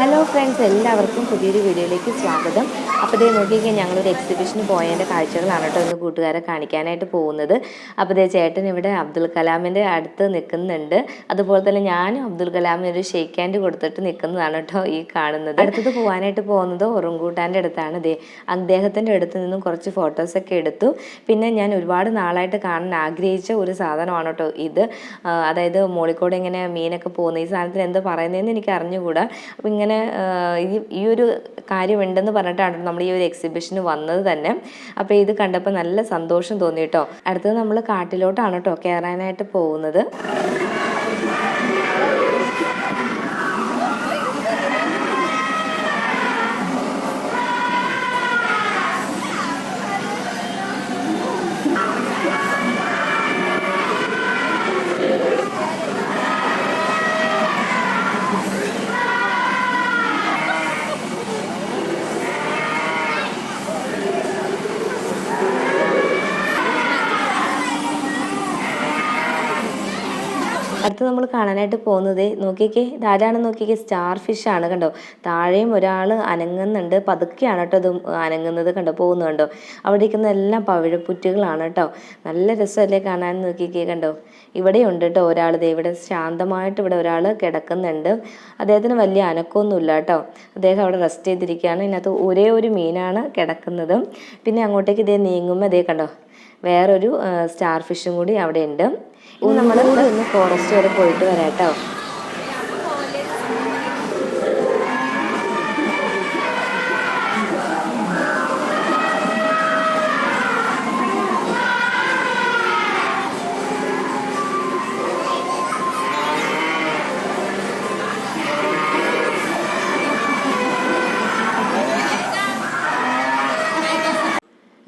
Hello friends എല്ലാവർക്കും പുതിയൊരു വീഡിയോയിലേക്ക് സ്വാഗതം. അപ്പോൾ ഇതേ നോക്കിയൊക്കെ ഞങ്ങളൊരു എക്സിബിഷന് പോയതിന്റെ കാഴ്ചകളാണ് കേട്ടോ ഇന്ന് കൂട്ടുകാരെ കാണിക്കാനായിട്ട് പോകുന്നത്. അപ്പോൾ ഇതേ ചേട്ടൻ ഇവിടെ അബ്ദുൽ കലാമിന്റെ അടുത്ത് നിൽക്കുന്നുണ്ട് അതുപോലെ തന്നെ ഞാനും അബ്ദുൽ കലാമിന് ഒരു ഷെയ്ക്ക് ഹാൻഡ് കൊടുത്തിട്ട് നിൽക്കുന്നതാണ് കേട്ടോ ഈ കാണുന്നത്. അടുത്തത് പോകാനായിട്ട് പോകുന്നത് ഉറുങ്കൂട്ടാന്റെ അടുത്താണ് ഇതേ അദ്ദേഹത്തിന്റെ അടുത്ത് നിന്നും കുറച്ച് ഫോട്ടോസൊക്കെ എടുത്തു. പിന്നെ ഞാൻ ഒരുപാട് നാളായിട്ട് കാണാൻ ആഗ്രഹിച്ച ഒരു സാധനമാണ് കേട്ടോ ഇത്. അതായത് മോളിക്കോട് ഇങ്ങനെ മീനൊക്കെ പോകുന്ന ഈ സാധനത്തിന് എന്ത് പറയുന്നതെന്ന് എനിക്ക് അറിഞ്ഞുകൂടാ. അപ്പം ഇങ്ങനെ ഈ ഈ ഒരു കാര്യമുണ്ടെന്ന് പറഞ്ഞിട്ടാണ് നമ്മൾ ഈ ഒരു എക്സിബിഷന് വന്നത് തന്നെ. അപ്പോൾ ഇത് കണ്ടപ്പോൾ നല്ല സന്തോഷം തോന്നി കേട്ടോ അടുത്തത് നമ്മൾ കാട്ടിലോട്ടാണ് കേട്ടോ കയറാനായിട്ട് പോകുന്നത്. അടുത്ത് നമ്മൾ കാണാനായിട്ട് പോകുന്നത് നോക്കിക്കേ ഇതാരാണെന്ന് നോക്കിക്കേ സ്റ്റാർ ഫിഷ് ആണ് കണ്ടോ. താഴെയും ഒരാൾ അനങ്ങുന്നുണ്ട് പതുക്കെയാണ് കേട്ടോ ഇത് അനങ്ങുന്നത് കണ്ടോ പോകുന്നത് കണ്ടോ. അവിടെ ഇരിക്കുന്ന എല്ലാം പവിഴപ്പുറ്റുകളാണ് കേട്ടോ. നല്ല രസമല്ലേ കാണാൻ നോക്കിക്കേ കണ്ടോ. ഇവിടെ ഉണ്ട് കേട്ടോ ഒരാൾ ഇവിടെ ശാന്തമായിട്ട് ഇവിടെ ഒരാൾ കിടക്കുന്നുണ്ട്. അദ്ദേഹത്തിന് വലിയ അനക്കമൊന്നുമില്ല കേട്ടോ. അദ്ദേഹം അവിടെ റെസ്റ്റ് ചെയ്തിരിക്കുകയാണ്. ഇതിനകത്ത് ഒരേ ഒരു മീനാണ് കിടക്കുന്നതും. പിന്നെ അങ്ങോട്ടേക്ക് ഇതേ നീങ്ങുമ്പോൾ ഇതേ കണ്ടോ വേറൊരു സ്റ്റാർ ഫിഷും കൂടി അവിടെ ഉണ്ട് ഇനി നമ്മൾ ഒന്ന് ഫോറസ്റ്റ് വരെ പോയിട്ട് വരാം കേട്ടോ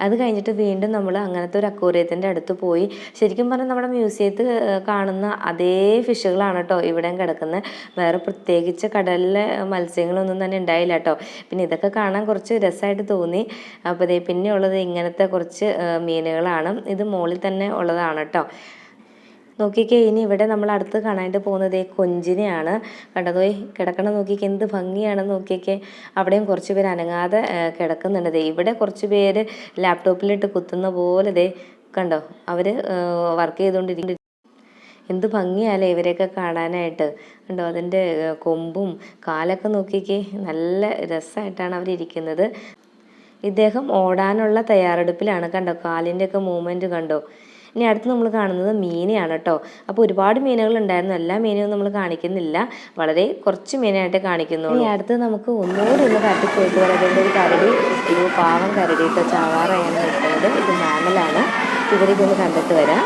അത് കഴിഞ്ഞിട്ട് വീണ്ടും നമ്മൾ അങ്ങനത്തെ ഒരു അക്വോറിയത്തിന്റെ അടുത്ത് പോയി. ശരിക്കും പറഞ്ഞാൽ നമ്മുടെ മ്യൂസിയത്തിൽ കാണുന്ന അതേ ഫിഷുകളാണ് കേട്ടോ ഇവിടെയും കിടക്കുന്നത് വേറെ പ്രത്യേകിച്ച് കടലിലെ മത്സ്യങ്ങളൊന്നും തന്നെ ഉണ്ടായില്ല കേട്ടോ പിന്നെ ഇതൊക്കെ കാണാൻ കുറച്ച് രസമായിട്ട് തോന്നി. അപ്പോൾ പിന്നെ ഉള്ളത് ഇങ്ങനത്തെ കുറച്ച് മീനുകളാണ്. ഇത് മുകളിൽ തന്നെ ഉള്ളതാണ് കേട്ടോ നോക്കിക്കേ ഇനി ഇവിടെ നമ്മൾ അടുത്ത് കാണാനായിട്ട് പോകുന്നത് കൊഞ്ചിനെയാണ്. കണ്ടതോ കിടക്കണം നോക്കിക്കേ എന്ത് ഭംഗിയാണെന്ന് നോക്കിയൊക്കെ അവിടെയും കുറച്ച് പേര് അനങ്ങാതെ കിടക്കുന്നുണ്ട്. ഇവിടെ കുറച്ച് പേര് ലാപ്ടോപ്പിലിട്ട് കുത്തുന്ന പോലെ ദേ കണ്ടോ അവർ വർക്ക് ചെയ്തുകൊണ്ടിരിക്കുന്നു. എന്ത് ഭംഗിയാലേ ഇവരെയൊക്കെ കാണാനായിട്ട്. കണ്ടോ അതിന്റെ കൊമ്പും കാലൊക്കെ നോക്കിക്കേ നല്ല രസമായിട്ടാണ് അവരിയ്ക്കുന്നത് ഇദ്ദേഹം ഓടാനുള്ള തയ്യാറെടുപ്പിലാണ് കണ്ടോ കാലിന്റെയൊക്കെ മൂവ്മെന്റ് കണ്ടോ. ഇനി അടുത്ത് നമ്മൾ കാണുന്നത് മീനെയാണ് കേട്ടോ. അപ്പോൾ ഒരുപാട് മീനുകൾ ഉണ്ടായിരുന്നു. എല്ലാ മീനും നമ്മൾ കാണിക്കുന്നില്ല. വളരെ കുറച്ച് മീനായിട്ട് കാണിക്കുന്നു ഇനി അടുത്ത് നമുക്ക് ഒന്നുകൂടി ഒന്ന് കാട്ടി പോയിട്ട് വരാം. അതിന്റെ ഒരു കരടി ഒരു പാവം കരടി കേട്ടോ. ചാവാറായാണ് നിൽക്കുന്നത് ഇത് മാമലാണ്. ഇവരിതൊന്ന് കണ്ടിട്ട് വരാം.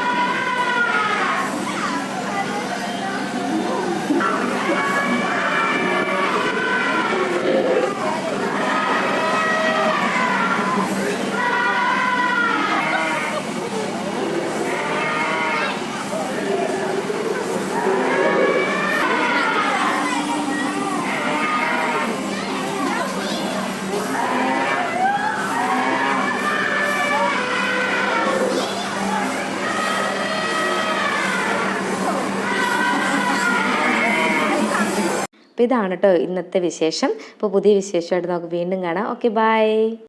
അപ്പോൾ ഇതാണ് കേട്ടോ ഇന്നത്തെ വിശേഷം. അപ്പോൾ പുതിയ വിശേഷമായിട്ട് നമുക്ക് വീണ്ടും കാണാം. Okay bye